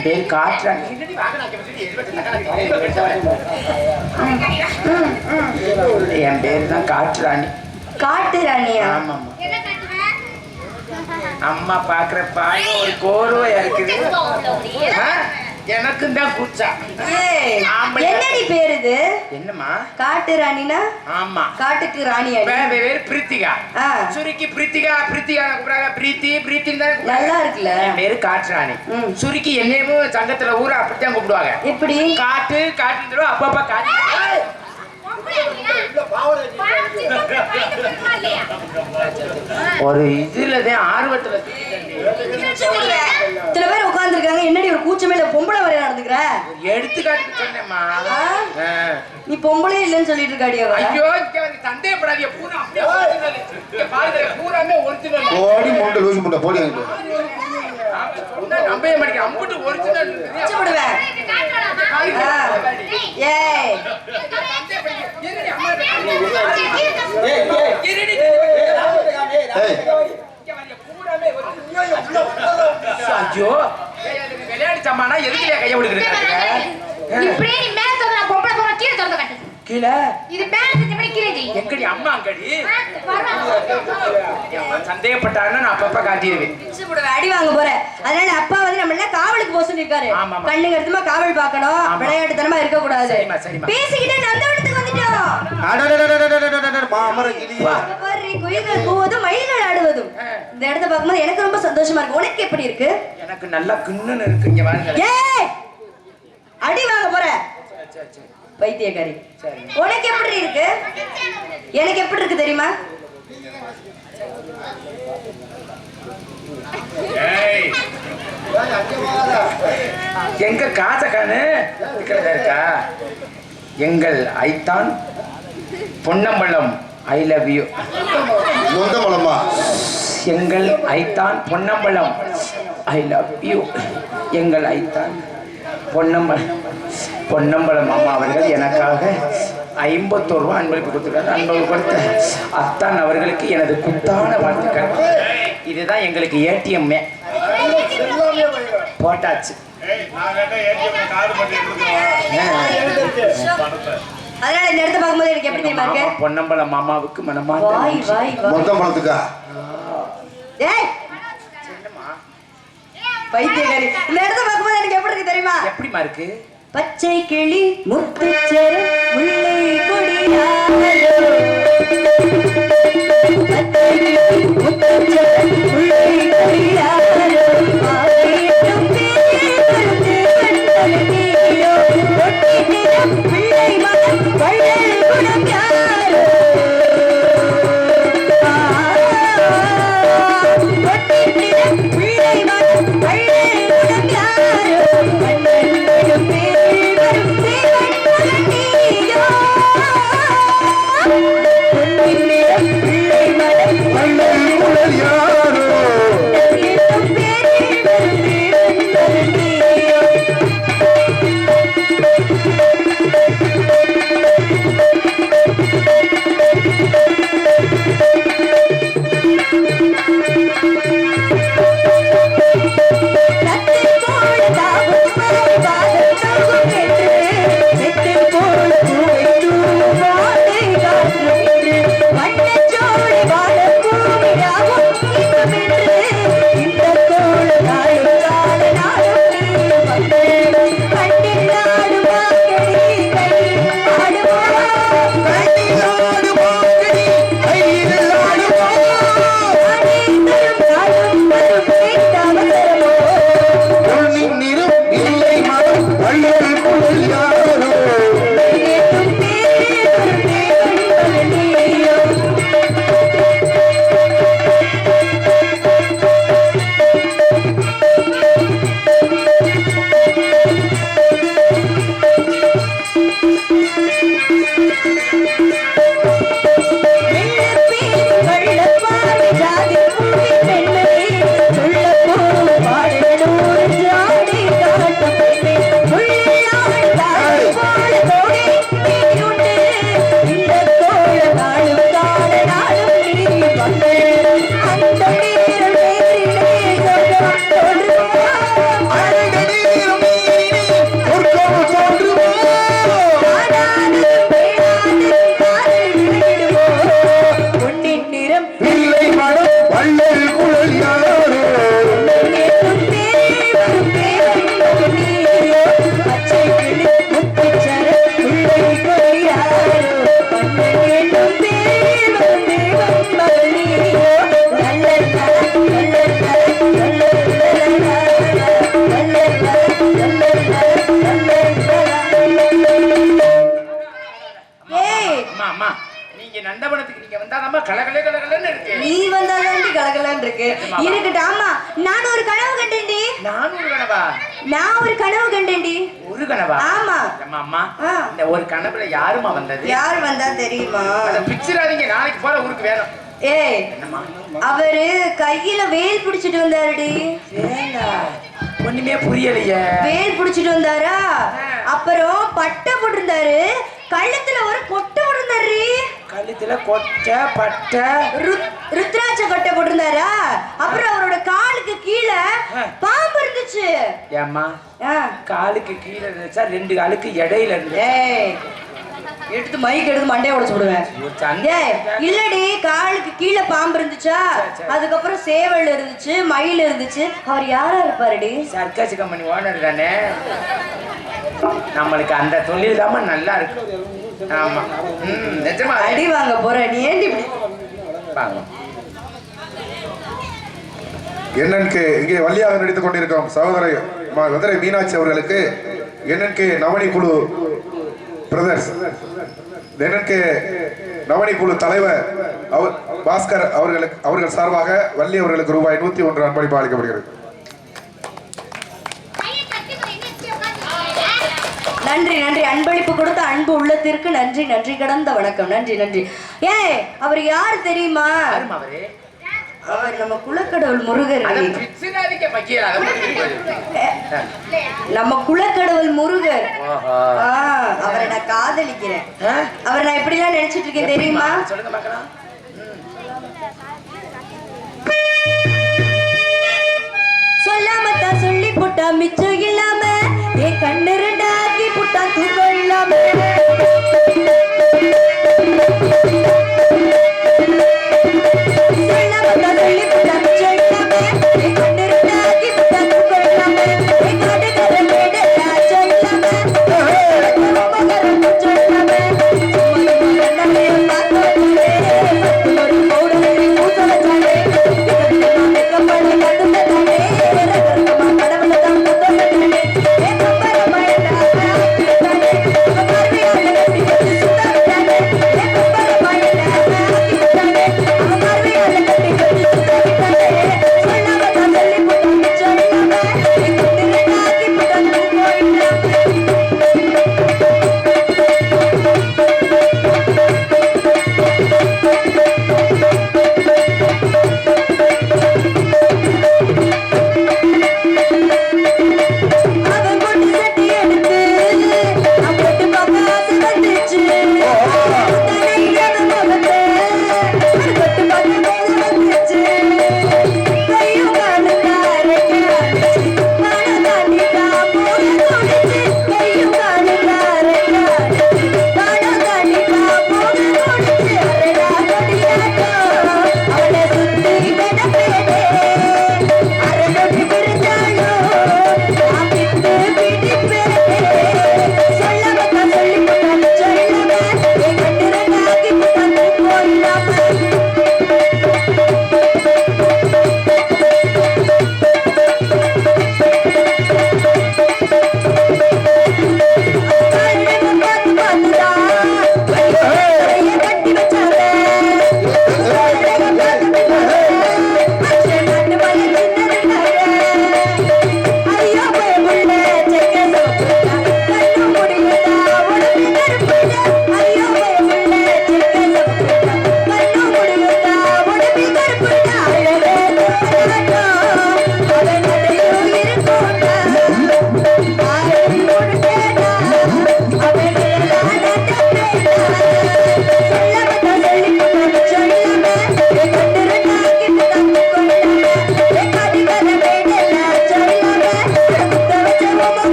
என் பேர் காற்றாங்க என் பேர் தான் காற்றாணி காட்டுறாணியா ஆமாம் அம்மா பார்க்குற பாயம் ஒரு கோர்வை இருக்குது ஆ? எனக்கும் தான் கூச்சா. என்னடி பேர் இது? என்னம்மா? காட்டு ராணினா? ஆமா. காட்டுக்கு ராணி பேரு பிரித்திகா. சுருக்கி பிரித்திகா பிரித்திகா கூப்பிடாங்க பிரீத்தி கூப்பிடுறாங்க. நல்லா இருக்குல்ல. என் பேரு காட்டுறாணி ம். சுருக்கி என்னையும் சங்கத்துல ஊர அப்படித்தான் கூப்பிடுவாங்க. எப்படி? காட்டு சொல்லுவா, அப்பப்ப காட்டு. ஒரு இதுல தான் ஆர்வத்துல கூச்சமே பொம்பளை வரையா நடந்துக்கிற எடுத்துக்காட்டு சொன்னேம்மா நீ பொம்பளே இல்லைன்னு சொல்லிட்டு இருக்காடியா ஐயோ சந்தேக படாதிய பூராமே ஒரிஜினல் ஓடி முண்டை லூஸ் முண்டை போடி நம்பவே மாட்டேங்க அம்புட்டு ஒரிஜினல் கஷ்டப்படுவேன் ஏய் ஐயோ கல்யாணி நான் அடி வாங்க போறேன் அதனால அப்பா வந்து நம்ம எல்லாம் காவலுக்கு போக சொல்லிருக்காரு கண்ணுங்க எடுத்துமா காவல் பார்க்கணும். விளையாட்டுத்தனமா இருக்க கூடாது பேசிக்கிட்டே நந்தவனத்துக்கு வந்துட்டோம். மாமரம் கிளியா பாரு, குயில்கள் கூவதும் மயில்கள் ஆடுவதும். இந்த இடத்த பார்க்கும்போது எனக்கு ரொம்ப சந்தோஷமா இருக்கு. உனக்கு எப்படி இருக்கு? எனக்கு நல்லா கிண்ணுன்னு இருக்கு இங்க வாருங்க ஏய் அடி வாங்க போற. பைத்தியக்காரி. உனக்கு எப்படி இருக்கு? எனக்கு எப்படி இருக்கு தெரியுமா? எங்க காசக்கானு இருக்கா? எங்கள் ஐத்தான் பொன்னம்பலம். ஐ லவ் யூ நொந்த மலமா எங்கள் ஐத்தான் பொன்னம்பலம் ஐ லவ் யூ எங்கள் ஐத்தான் பொன்னம்பலம் பொன்னம்பலம் அம்மா அவர்கள் எனக்காக ஐம்பத்தோரு ரூபா அன்பளிப்பு கொடுத்துருக்காரு அன்பளிப்பு கொடுத்த அத்தான் அவர்களுக்கு எனது குத்தான வாழ்த்துக்கள் இதுதான் எங்களுக்கு ஏடிஎம்மே போட்டாச்சு அதனால இந்த இடத்த பார்க்கும்போது எனக்கு எப்படி தெரியுமா இருக்கு? பொன்னம்பலம் மாமாவுக்கு மனமார்ந்த வாய். வாய் மொத்த மலத்துக்கா ஏய்! பைத்தியக்காரி. இந்த இடத்த பார்க்கும்போது எனக்கு எப்படி இருக்கு தெரியுமா? எப்படிமா இருக்கு? பச்சை கிளி முத்துச்சர முல்லை கொடியாரோ பச்சை கிளி முத்துச்சர இருக்கு. இருக்கட்டும் ஆமா. நான் ஒரு கனவு கண்டேன்டி. நானும் ஒரு கனவா? நான் ஒரு கனவு கண்டேன்டி. ஒரு கனவா? ஆமா. அம்மா. இந்த ஒரு கனவுல யாருமா வந்தது? யார் வந்தா தெரியுமா? அந்த பிக்சராதீங்க நாளைக்கு போல ஊருக்கு வேணும். ஏய் அவரு கையில வேல் பிடிச்சிட்டு வந்தாருடி. ஒண்ணுமே புரியலையே. வேல் பிடிச்சிட்டு வந்தாரா? அப்புறம் பட்டை போட்டிருந்தாரு. கழுத்துல ஒரு கொட்டை போட்டிருந்தாரு கழுத்துல கொட்டை பட்டை. ருத்- ருத்ராட்ச கொட்டை போட்டிருந்தாரா? அப்புறம் அவரோட காலுக்கு கீழே பாம்பு இருந்துச்சு. ஏம்மா? ஆ. காலுக்கு கீழே இருந்துச்சா? ரெண்டு காலுக்கு இடையில இருந்து எடுத்து மைக் எடுத்து மண்டையை உடைச்சு விடுவேன் இல்லடி காலுக்கு கீழே பாம்பு இருந்துச்சா? அதுக்கப்புறம் சேவல் இருந்துச்சு மயில் இருந்துச்சு. அவர் யாரா இருப்பாருடி? சர்க்கஸ் கம்பெனி ஓனர் தானே. நம்மளுக்கு அந்த தொழில் தாம நல்லா இருக்கு. ஆமா. ம் நிஜமா. அடி வாங்க போற நீ ஏண்டி இப்படி? வாங்க என்என்கே இங்கே வள்ளியாக நடித்துக் கொண்டிருக்கும் சகோதரி மதுரை மீனாட்சி அவர்களுக்கு என்என்கே நவனி குழு பிரதர்ஸ் என்என்கே நவனி குழு தலைவர் அவர் பாஸ்கர் அவர்களுக்கு அவர்கள் சார்பாக வள்ளி அவர்களுக்கு ரூபாய் நூத்தி ஒன்று அன்பளிப்பு அளிக்கப்படுகிறது கையை கட்டி போய் எங்க வச்சு உட்கார்ந்திருக்கீங்க? நன்றி நன்றி. அன்பளிப்பு கொடுத்த அன்பு உள்ளத்திற்கு நன்றி நன்றி. கடந்த வணக்கம். நன்றி நன்றி. ஏய் அவர் யார் தெரியுமா? அவரு? நம்ம குலக்கடவுள் முருகர். நம்ம குலக்கடவுள் முருகர். அவரை நான் காதலிக்கிறேன்? அவரை நான் எப்படிலாம் நினைச்சிட்டு இருக்கேன் தெரியுமா? சொல்லுங்க பார்க்கலாம். சொல்லாம தான் சொல்லி போட்டா மிச்சம் இல்லாம என் கண்ணு ரெண்டாக்கி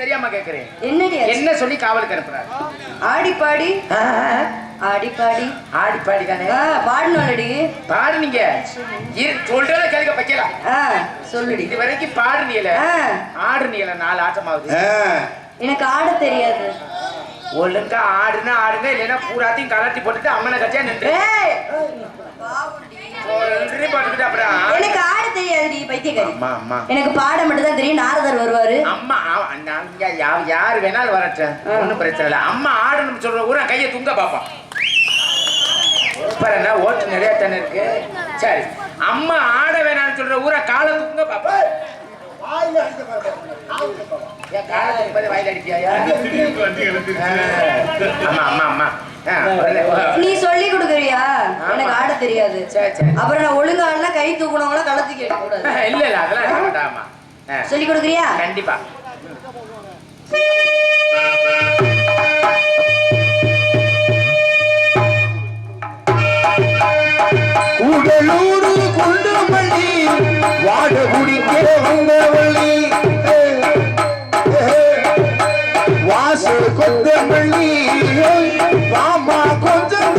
தெரியாம கேக்குறேன் என்னடி? என்ன சொல்லி காவலுக்கு அனுப்புறாரு ஆடி பாடி. ஆடி பாடி. ஆடி பாடி தானே? ஆ பாடணும்லடி. பாடுனீங்க சொல்றத கேளுக்க வைக்கலாம் ஆ சொல்லுடி. இது வரைக்கும் பாடுனீல ஆடுனீல நாலு ஆட்டமாவது எனக்கு ஆட தெரியாது. ஒழுங்கா ஆடுனா ஆடுங்க இல்லைன்னா பூராத்தையும் கலட்டி போட்டுட்டு அம்மனை கட்சியா நின்று. எனக்கு ஆட தெரியாதுடி பைத்தியக்காரி அம்மா அம்மா. எனக்கு பாட மட்டும் தான் தெரியும் நாரதர் வருவாரு. அம்மா யார் வேணாலும் வரட்டும். ஒண்ணும் பிரச்சனை இல்லை. அம்மா ஆடணும்னு சொல்ற ஊரா கையை துங்க பாப்பா. ஓட்டு நிறைய தானே இருக்கு. சரி. அம்மா ஆட வேணாம்னு சொல்ற ஊரா காலை துங்க பாப்பா. நீ சொல்லி கொடுக்குறியா? எனக்கு ஆட தெரியாது. அப்புறம் நான் ஒழுங்கா ஆடலாம் கை தூக்கணவங்கள கலத்தி கேட்க கூடாது. இல்ல இல்ல அதெல்லாம் சொல்லி கொடுக்குறியா? கண்டிப்பா. வாட வாசல் கொத்தமல்லி மாமா கொஞ்சம்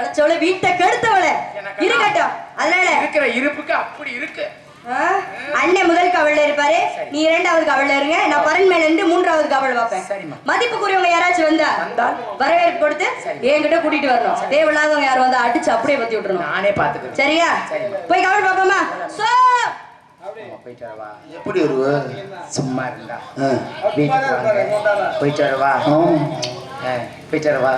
அழைச்சவள வீட்டை கெடுத்தவள. இருக்கட்டும் அதனால இருக்கிற இருப்புக்கு அப்படி இருக்கு. அண்ணன் முதல் கவல்ல இருப்பாரு. நீ இரண்டாவது கவல்ல இருங்க. நான் பரன் மேல இருந்து மூன்றாவது கவல் பார்ப்பேன். மதிப்புக்குரியவங்க யாராச்சும் வந்தா? வரவேற்பு கொடுத்து என்கிட்ட கூட்டிட்டு வரணும். தேவையில்லாதவங்க யாரும் வந்தா அடிச்சு அப்படியே பத்தி விட்டுறணும். நானே பாத்துக்கிறேன் சரியா. போய் கவல் பார்ப்போமா? சோ! அம்மா, போயிட்டு வரவா? எப்படி வருவ? சும்மா இருந்தா. வீட்டுக்கு போயிட்டு வரவா? ஆ. போயிட்டு வரவா